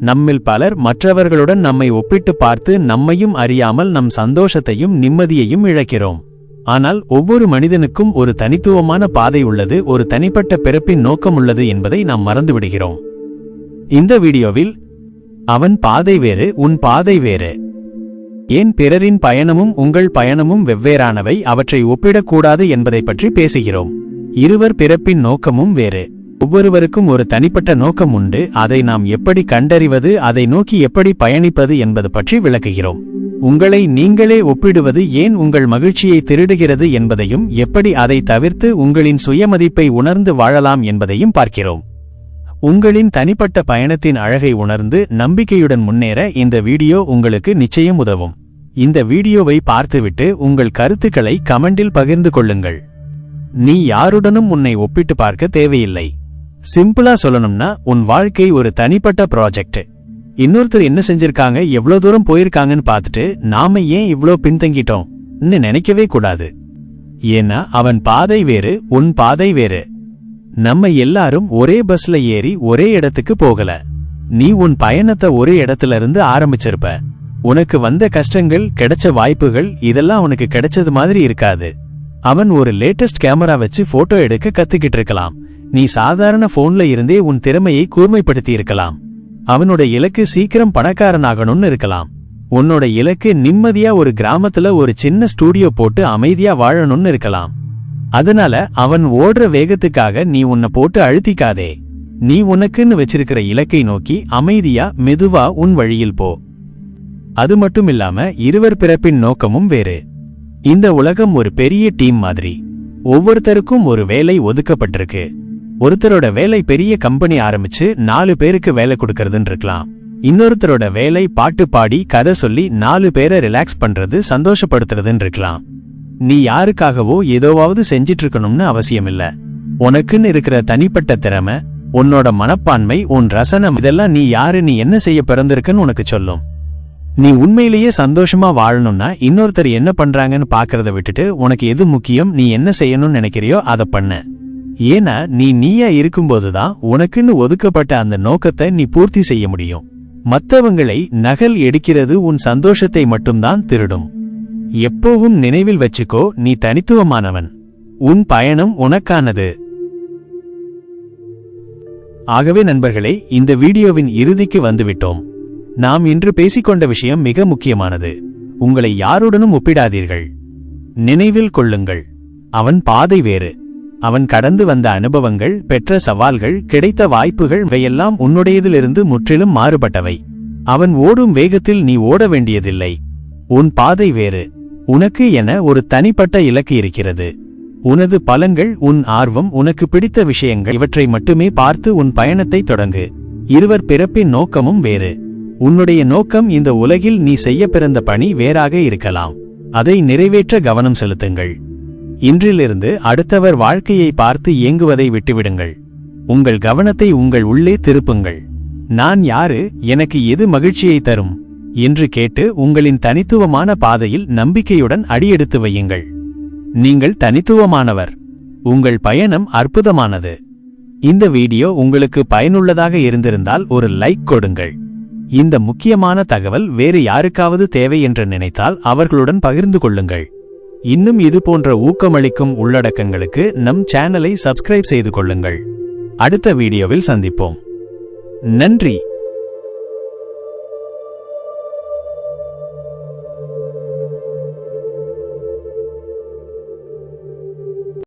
நம்மில் பலர் மற்றவர்களுடன் நம்மை ஒப்பிட்டு பார்த்து நம்மையும் அறியாமல் நம் சந்தோஷத்தையும் நிம்மதியையும் இழக்கிறோம். ஆனால் ஒவ்வொரு மனிதனுக்கும் ஒரு தனித்துவமான பாதை உள்ளது ஒரு தனிப்பட்ட பிறப்பின் நோக்கம் உள்ளது என்பதை நாம் மறந்துவிடுகிறோம். இந்த வீடியோவில் அவன் பாதை வேறு உன் பாதை வேறு. ஏன் பிறரின் பயணமும் உங்கள் பயணமும் வெவ்வேறானவை அவற்றை ஒப்பிடக்கூடாது என்பதை பற்றி பேசுகிறோம். இருவர் பிறப்பின் நோக்கமும் வேறு. ஒவ்வொருவருக்கும் ஒரு தனிப்பட்ட நோக்கம் உண்டு. அதை நாம் எப்படி கண்டறிவது அதை நோக்கி எப்படி பயணிப்பது என்பது பற்றி விளக்குகிறோம். உங்களை நீங்களே ஒப்பிடுவது ஏன் உங்கள் மகிழ்ச்சியை திருடுகிறது என்பதையும் எப்படி அதை தவிர்த்து உங்களின் சுயமதிப்பை உணர்ந்து வாழலாம் என்பதையும் பார்க்கிறோம். உங்களின் தனிப்பட்ட பயணத்தின் அழகை உணர்ந்து நம்பிக்கையுடன் முன்னேற இந்த வீடியோ உங்களுக்கு நிச்சயம் உதவும். இந்த வீடியோவை பார்த்துவிட்டு உங்கள் கருத்துக்களை கமெண்டில் பகிர்ந்து கொள்ளுங்கள். நீ யாருடனும் உன்னை ஒப்பிட்டு பார்க்க தேவையில்லை. சிம்பிளா சொல்லணும்னா உன் வாழ்க்கை ஒரு தனிப்பட்ட ப்ராஜெக்ட் இன்னொருத்தர் என்ன செஞ்சிருக்காங்க எவ்வளவு தூரம் போயிருக்காங்கன்னு பார்த்துட்டு நாம ஏன் இவ்ளோ பின்தங்கிட்டோம் நினைக்கவே கூடாது. ஏன்னா அவன் பாதை வேறு உன் பாதை வேறு. நம்ம எல்லாரும் ஒரே பஸ்ல ஏறி ஒரே இடத்துக்கு போகல. நீ உன் பயணத்தை ஒரே இடத்துல இருந்து ஆரம்பிச்சிருப்ப. உனக்கு வந்த கஷ்டங்கள் கிடைச்ச வாய்ப்புகள் இதெல்லாம் உனக்கு கிடைச்சது மாதிரி இருக்காது. அவன் ஒரு லேட்டஸ்ட் கேமரா வச்சு போட்டோ எடுக்க கத்துக்கிட்டு இருக்கலாம். நீ சாதாரண போன்ல இருந்தே உன் திறமையை கூர்மைப்படுத்தி இருக்கலாம் அவனோட இலக்கு சீக்கிரம் பணக்காரனாகணும்னு இருக்கலாம். உன்னோட இலக்கு நிம்மதியா ஒரு கிராமத்துல ஒரு சின்ன ஸ்டூடியோ போட்டு அமைதியா வாழணும்னு இருக்கலாம். அதனால அவன் ஓடுற வேகத்துக்காக நீ உன்னை போட்டு அழுத்திக்காதே. நீ உனக்குன்னு வச்சிருக்கிற இலக்கை நோக்கி அமைதியா மெதுவா உன் வழியில் போ. அது மட்டும் இல்லாம இருவர் பிறப்பின் நோக்கமும் வேறு. இந்த உலகம் ஒரு பெரிய டீம் மாதிரி. ஒவ்வொருத்தருக்கும் ஒரு வேலை ஒதுக்கப்பட்டிருக்கு. ஒருத்தரோட வேலை பெரிய கம்பெனி ஆரம்பிச்சு நாலு பேருக்கு வேலை கொடுக்கறதுன்னு இருக்கலாம். இன்னொருத்தரோட வேலை பாட்டு பாடி கதை சொல்லி நாலு பேரை ரிலாக்ஸ் பண்றது சந்தோஷப்படுத்துறதுன்னு இருக்கலாம். நீ யாருக்காகவோ ஏதோவாவது செஞ்சிட்டு இருக்கணும்னு அவசியம் இல்ல உனக்குன்னு இருக்கிற தனிப்பட்ட திறமை உன்னோட மனப்பான்மை உன் ரசனம் இதெல்லாம் நீ யாரு நீ என்ன செய்ய பிறந்திருக்குன்னு உனக்கு சொல்லும். நீ உண்மையிலேயே சந்தோஷமா வாழணும்னா இன்னொருத்தர் என்ன பண்றாங்கன்னு பாக்குறத விட்டுட்டு உனக்கு எது முக்கியம் நீ என்ன செய்யணும்னு நினைக்கிறியோ அதை பண்ண. ஏன்னா நீ நீயா இருக்கும்போதுதான் உனக்குன்னு ஒதுக்கப்பட்ட அந்த நோக்கத்தை நீ பூர்த்தி செய்ய முடியும். மத்தவங்களை நகல் எடுக்கிறது உன் சந்தோஷத்தை மட்டும்தான் திருடும். எப்போவும் நினைவில் வச்சுக்கோ நீ தனித்துவமானவன். உன் பயணம் உனக்கானது. ஆகவே நண்பர்களே இந்த வீடியோவின் இறுதிக்கு வந்துவிட்டோம். நாம் இன்று பேசிக்கொண்ட விஷயம் மிக முக்கியமானது. உங்களை யாருடனும் ஒப்பிடாதீர்கள். நினைவில் கொள்ளுங்கள். அவன் பாதை வேறு. அவன் கடந்து வந்த அனுபவங்கள் பெற்ற சவால்கள் கிடைத்த வாய்ப்புகள் இவையெல்லாம் உன்னுடையதிலிருந்து முற்றிலும் மாறுபட்டவை. அவன் ஓடும் வேகத்தில் நீ ஓட வேண்டியதில்லை. உன் பாதை வேறு. உனக்கு என ஒரு தனிப்பட்ட இலக்கு இருக்கிறது. உனது பலன்கள் உன் ஆர்வம் உனக்கு பிடித்த விஷயங்கள் இவற்றை மட்டுமே பார்த்து உன் பயணத்தை தொடங்கு. இருவர் பிறப்பின் நோக்கமும் வேறு. உன்னுடைய நோக்கம் இந்த உலகில் நீ செய்ய பிறந்த பணி வேறாக இருக்கலாம். அதை நிறைவேற்ற கவனம் செலுத்துங்கள். இன்றிலிருந்து அடுத்தவர் வாழ்க்கையை பார்த்து இயங்குவதை விட்டுவிடுங்கள். உங்கள் கவனத்தை உங்கள் உள்ளே திருப்புங்கள். நான் யாரு எனக்கு எது மகிழ்ச்சியை தரும்? என்று கேட்டு உங்களின் தனித்துவமான பாதையில் நம்பிக்கையுடன் அடியெடுத்து வையுங்கள். நீங்கள் தனித்துவமானவர். உங்கள் பயணம் அற்புதமானது. இந்த வீடியோ உங்களுக்கு பயனுள்ளதாக இருந்திருந்தால் ஒரு லைக் கொடுங்கள். இந்த முக்கியமான தகவல் வேறு யாருக்காவது தேவை என்று நினைத்தால் அவர்களுடன் பகிர்ந்து கொள்ளுங்கள். இன்னும் இது போன்ற ஊக்கமளிக்கும் உள்ளடக்கங்களுக்கு நம் சேனலை சப்ஸ்கிரைப் செய்து கொள்ளுங்கள். அடுத்த வீடியோவில் சந்திப்போம். நன்றி.